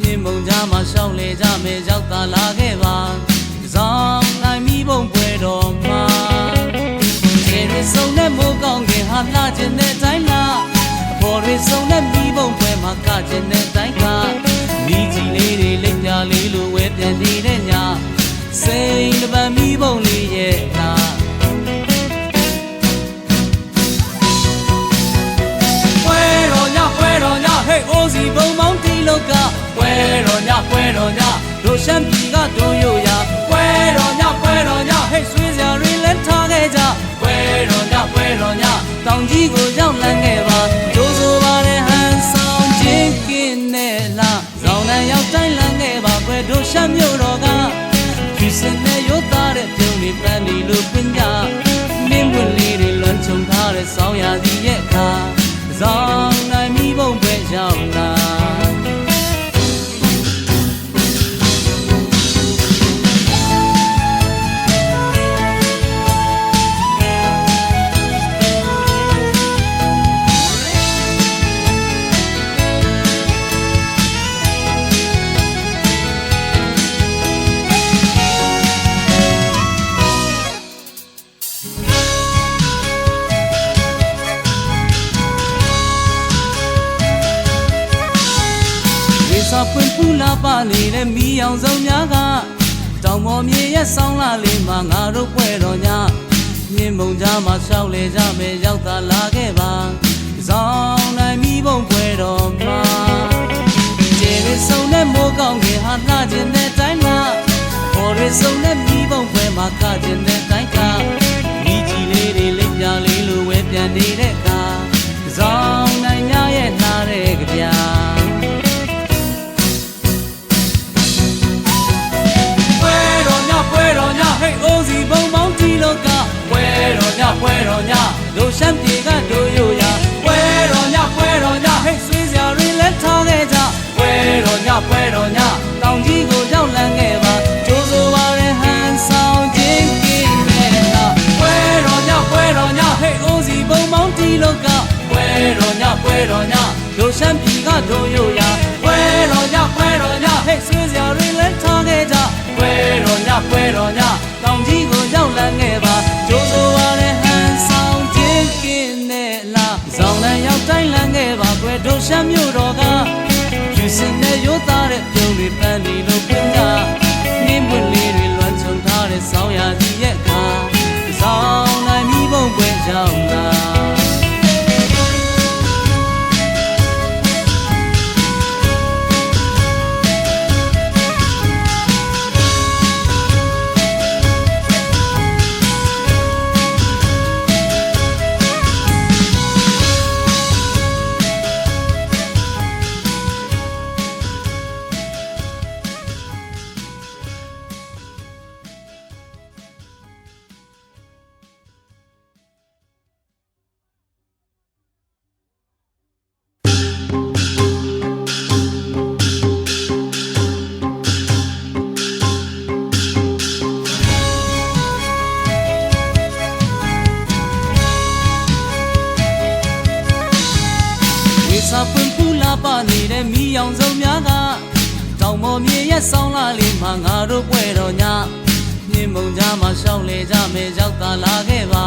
မြင်မုံကြမှာရှောင်းလေကြမယ်ရောက်သာလာခဲ့ပါဇောင်းနိုင်မိဘုံပွဲတော်မှာခြေရစုံနဲ့မိုးကောင်းခင်ဟာလှခြင်းတဲ့တိုင်းလားအဖော်ရစုံနဲ့မိဘုံပွဲမှာကခြင်းတဲ့တိုင်းကမိကြီးလေးတွေလက်ပြလေးလိုဝဲပြန်နေတဲ့ညစိန်တပံမိဘုံလေးရဲ့နာ တို့ရှမ်းပြည်ကတို့ရိုရပွဲတော်ညပွဲတော်ညဟဲ့ဆွေးစရာတွေလည်းထားခဲ့ကြပွဲတော်ညပွဲတော်ညတောင်ကြီးကိုရောက်လန်းခဲ့ပါဒိုးဆိုပါတဲ့ဟန်ဆောင်ချင်းကင်းနဲ့လာဇောင်းနဲ့ရောက်တိုင်းလန်းခဲ့ပါပွဲတို့ရှမ်းမြို့တော်ကဖြူစင်နဲ့ရိုးသားတဲ့ပြုံးလေးပန်းဒီလိုပင်ကြမင်းပွင့်လေးတွေလွန်ချုံထားတဲ့ဆောင်းရာသီရဲ့ ပွင့်ပူလာပါနေတဲ့မိအောင်စုံများကတောင်ပေါ်မြေရဲ့ဆောင်းလာလေးမှာငါတို့ပွဲတော်ညမြင်မုံကြမှာရှောက်လေကြမယ်ရောက်သာလာခဲ့ပါဇောင်းနိုင်မိဘုံပွဲတော်မှာခြေရစုံနဲ့မိုးကောင်းခင်ဟာလှခြင်းတဲ့တိုင်းလား တော်ညပွဲတော်ညတို့ရှမ်းပြည်ကတို့ရိုရပွဲတော်ညပွဲတော်ညဟဲ့ဆွေးစရာတွေလည်းထားခဲ့ကြပွဲတော်ညပွဲတော်ညတောင်ကြီးကိုရောက်လန်းခဲ့ပါကျိုးဆိုပါတဲ့ဟန်ဆောင်ခြင်းကင်းနဲ့လာဇောင်းနဲ့ရောက်တိုင်းလန်းခဲ့ပါကွယ်တို့ရှမ်းမြို့တော်ကဖြူစင်နဲ့ရိုးသားတဲ့ပြုံးတွေပန်းလီလိုပင်ကြနင်းပွင့်လေးတွေလွမ်းချုံထားတဲ့ဆောင်းရာသီရဲ့အခါဇောင်းနိုင်မိဘုံပွဲရောက်လာ စာပွင့်ပူလာပါနေတဲ့မိအောင်စုံများကတောင်ပေါ်မြေရဲ့ဆောင်းလာလေးမှာငါတို့ပွဲတော်ညမြင်မုံကြမှာရှောင်းလေကြမယ်ရောက်သာလာခဲ့ပါ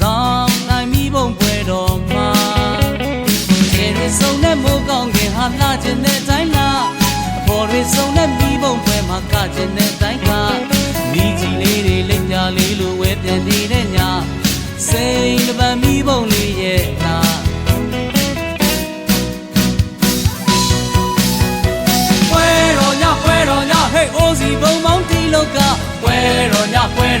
ဇောင်းနိုင်မိဘုံပွဲတော်မှာခြေရစုံနဲ့မိုးကောင်းခင်ဟာလှခြင်းတဲ့တိုင်းလားအဖော်ရစုံနဲ့မိဘုံပွဲမှာကခြင်းတဲ့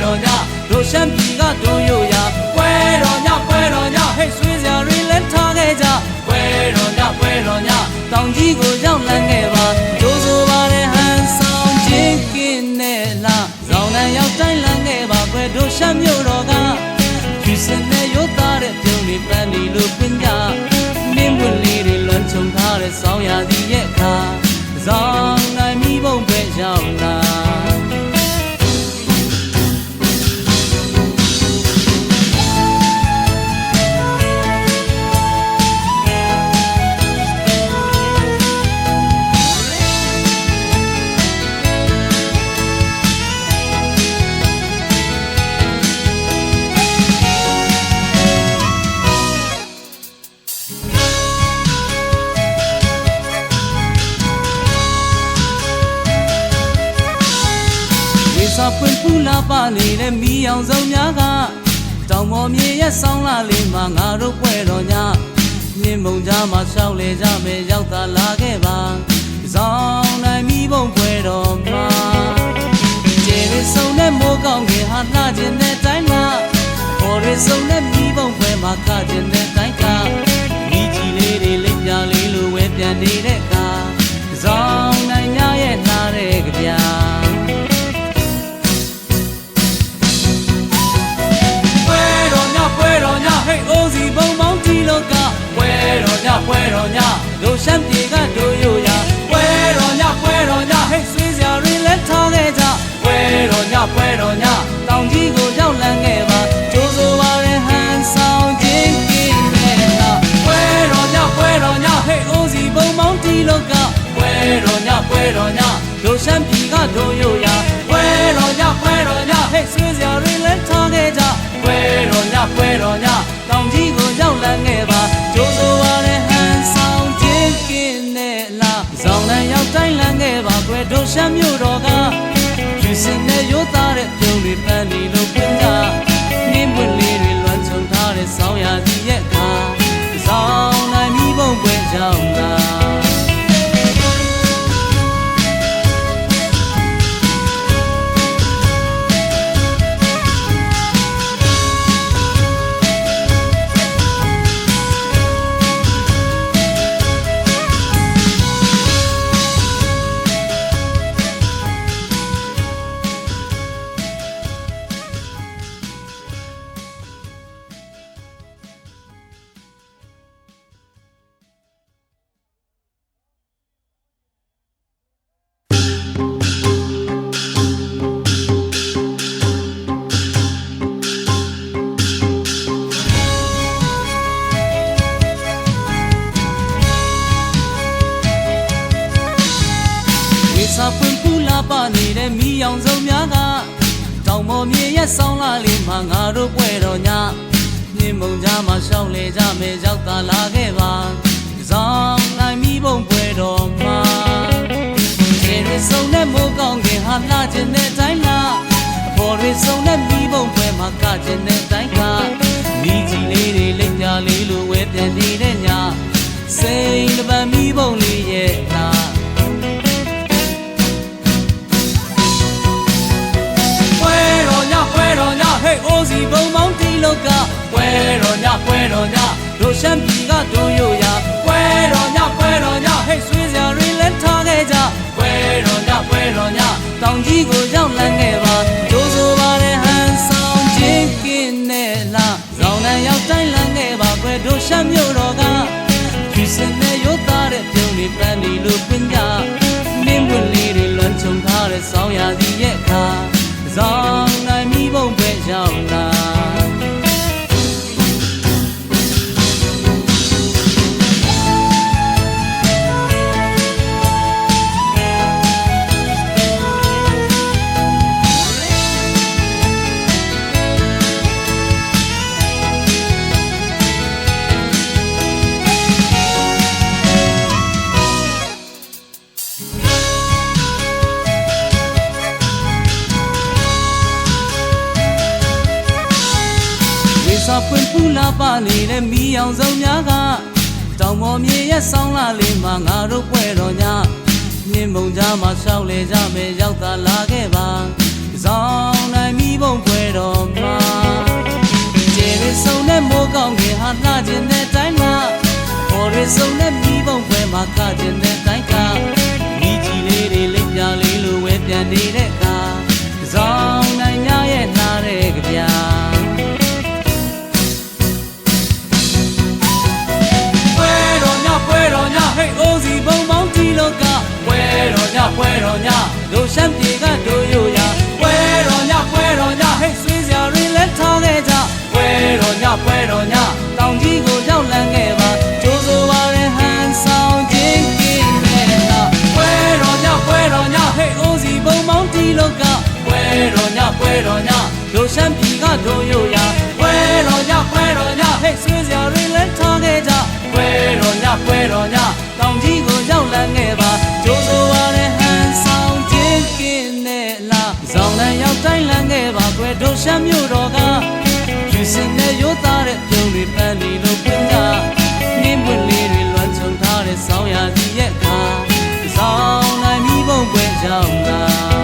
တော်ညပွဲတော်ညတို့ရှမ်းပြည်ကတို့ရိုရပွဲတော်ညပွဲတော်ညဟဲ့ဆွေးစရာတွေလည်းထားခဲ့ကြပွဲတော်ညပွဲတော်ညတောင်ကြီးကိုရောက်လန်းခဲ့ပါဒိုးဆိုပါတဲ့ဟန်ဆောင်ချင်းကင်းနဲ့လာဇောင်းနဲ့ရောက်တိုင်းလန်းခဲ့ပါပွဲတို့ရှမ်းမြို့တော်ကဖြူစင်နဲ့ရိုးသားတဲ့ပြုံးလေးပန်းဒီလိုပင်ကြမင်းပွင့်လေးတွေလွန်ချုံထားတဲ့ဆောင်းရာသီရဲ့အခါဇော ပူလာပါနေတဲ့မီးအောင်စုံများကတောင်ပေါ်မြေရဲ့ဆောင်းလာလေးမှာငါတို့ပွဲတော်ညမြင်းမုံကြားမှာရှောက်လေကြမယ်ရောက်သာလာခဲ့ပါဇောင်းနိုင်မီးပုံပွဲတော်မှာကျေရဆုံတဲ့မိုးကောင်းကင်ဟာလှခြင်းတဲ့တိုင်းမှာပေါ်ရဆုံတဲ့မီးပုံပွဲမှာကခြင်းတဲ့တိုင်းကမိကြီးလေးတွေလက်ပြလေးလိုဝဲပြန်နေတဲ့အခါဇောင်း န်းရောက်တိုင်းလန်းခဲ့ပါကွယ်တို့ရှမ်းမြို့တော်ကဖြူစင်တဲ့ရိုးသားတဲ့ပြုံးတွေပန်းလီလို့ပြင်ကြနင်းပွင့်လေးတွေလွမ်းချုံထားတဲ့ဆောင်းရာသီရဲ့အခါဇောင်းနိုင်မိဘုံပွဲကြောင်းလား တောင်ပေါ်မြေရဲ့ဆောင်းလာလေးမှာငါတို့ပွဲတော်ညနှင်းမုံကြားမှာရှောက်လေကြမယ်ရောက်သာလာခဲ့ပါဇောင်းနိုင်မီးပုံပွဲတော်မှာခြေရဆုံတဲ့မိုးကောင်းကင်ဟာလှခြင်းတဲ့တိုင်းလားအပေါ်ရဆုံတဲ့မီးပုံပွဲမှာကခြင်းတဲ့တိုင်းကမိကြီးလေးတွေလက်ပြလေးလိုဝဲပြန်နေတဲ့ညစိန်တပံမီးပုံလေးရဲ့ ကပွဲတော်ညပွဲတော်ညတို့ရှမ်းပြည်ကတို့ရိုရပွဲတော်ညပွဲတော်ညဟဲ့ဆွေးစရာတွေလက်ထားခဲ့ကြပွဲတော်ညပွဲတော်ညတောင်ကြီးကိုရောက်လန်းခဲ့ပါဒိုးဆိုပါတဲ့ဟန်ဆောင်ခြင်းကင်းနဲ့လားဇောင်းနဲ့ရောက်တိုင်းလန်းခဲ့ပါပွဲတို့ရှမ်းမြို့တော်ကဖြူစင်တဲ့ရိုးသားတဲ့ပြုံးတွေပန်းဒီလိုပင်ကြမင်းပွင့်လေးတွေလွန်ချုံထားတဲ့ဆောင်းရာသီရဲ့အခါဇော ပွင့်ပူလာပါနေတဲ့မီးအောင်စုံများကတောင်ပေါ်မြေရဲ့ဆောင်းလာလေးမှာငါတို့ပွဲတော်ညမြင်းမုံကြားမှာရှောက်လေကြမယ်ရောက်သာလာခဲ့ပါဇောင်းနိုင်မီးဘုံပွဲတော်မှာကျေရဆုံတဲ့မိုးကောင်းကင်ဟာလှခြင်းတဲ့တိုင်းမှာပေါ်ရဆုံတဲ့မီးဘုံပွဲမှာကခြင်းတဲ့တိုင်းကမိကြီးလေးတွေလက်ပြလေးလိုဝဲပြန်နေတဲ့ တော်ညတို့ရှမ်းပြည်ကတို့ရိုရပွဲတော်ညပွဲတော်ညဟဲ့ဆွေးစရာတွေလက်ထားခဲ့ကြပွဲတော်ညပွဲတော်ညတောင်ကြီးကိုရောက်လန်းခဲ့ပါကြိုးစိုးပါတဲ့ဟန်ဆောင်ခြင်းကင်းနဲ့လားပွဲတော်ညပွဲတော်ညဟဲ့အိုးစီဘုံပေါင်းကြီးလောကပွဲတော်ညပွဲတော်ညတို့ရှမ်းပြည်ကတို့ရိုရပွဲတော်ညပွဲတော်ညဟဲ့ဆွေးစရာတွေလက်ထားခဲ့ကြပွဲတော်ညပွဲတော်ညတောင်ကြီးကိုရောက်လန်းခဲ့ပါ သည်ရဲ့အခါစောင်းနိုင်မိဘုံပွဲကြောင့်သာ